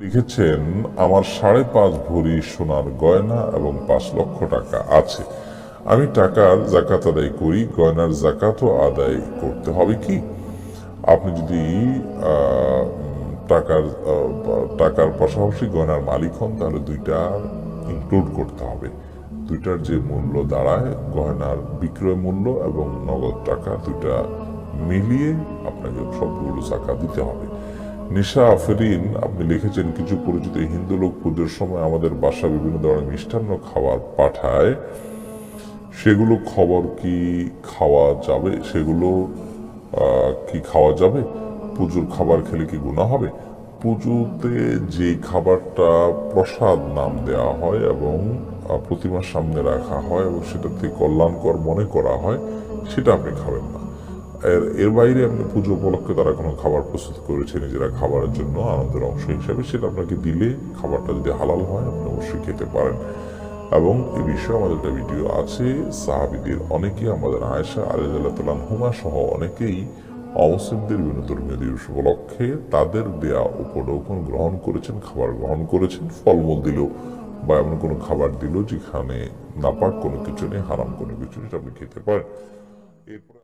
লিখেছেন, আমার সাড়ে পাঁচ ভরি সোনার গয়না এবং পাঁচ লক্ষ টাকা আছে। আমি টাকার জাকাত আদায় করি, গয়নার জাকাতও আদায় করতে হবে কি? আপনি যদি টাকার টাকার পাশাপাশি গয়নার মালিক হন, তাহলে দুইটা ইনক্লুড করতে হবে। দুইটার যে মূল্য দাঁড়ায়, গয়নার বিক্রয় মূল্য এবং নগদ টাকা, দুইটা মিলিয়ে আপনাকে সবগুলো টাকা দিতে হবে। নিশা আফরিন, আপনি লিখেছেন কিছু পরিচিত হিন্দু লোক পুজোর সময় আমাদের বাসা বিভিন্ন ধরনের মিষ্টান্ন খাবার পাঠায়। সেগুলো খবর কি খাওয়া যাবে? সেগুলো কি খাওয়া যাবে? পুজোর খাবার খেলে কি গুণা হবে? পুজোতে যে খাবারটা প্রসাদ নাম দেওয়া হয় এবং প্রতিমার সামনে রাখা হয় এবং সেটাতে কল্যাণকর মনে করা হয়, সেটা আপনি খাবেন না। এর এর বাইরে আপনি পুজো উপলক্ষে তারা কোনো খাবার প্রস্তুত করেছে নিজেরা খাবারের জন্য, আনন্দের অংশ হিসাবে সেটা আপনাকে দিলে খাবারটা যদি হালাল হয়, আপনি অবশ্যই খেতে পারেন। এবং এ বিষয়ে আমাদের একটা ভিডিও আছে, সাহাবিদের অনেকে আমাদের আয়েশা আলিজাল্লাহ হুমা সহ অনেকেই অমুসলিমদের বিভিন্ন ধর্মীয় দিবস উপলক্ষে তাদের দেয়া উপঢৌকন গ্রহণ করেছেন, খাবার গ্রহণ করেছেন, ফলমূল দিল বা এমন কোনো খাবার দিল যেখানে নাপাক কোনো কিছু নেই, হারাম কোনো কিছু নেই আপনি খেতে পারেন। এরপরে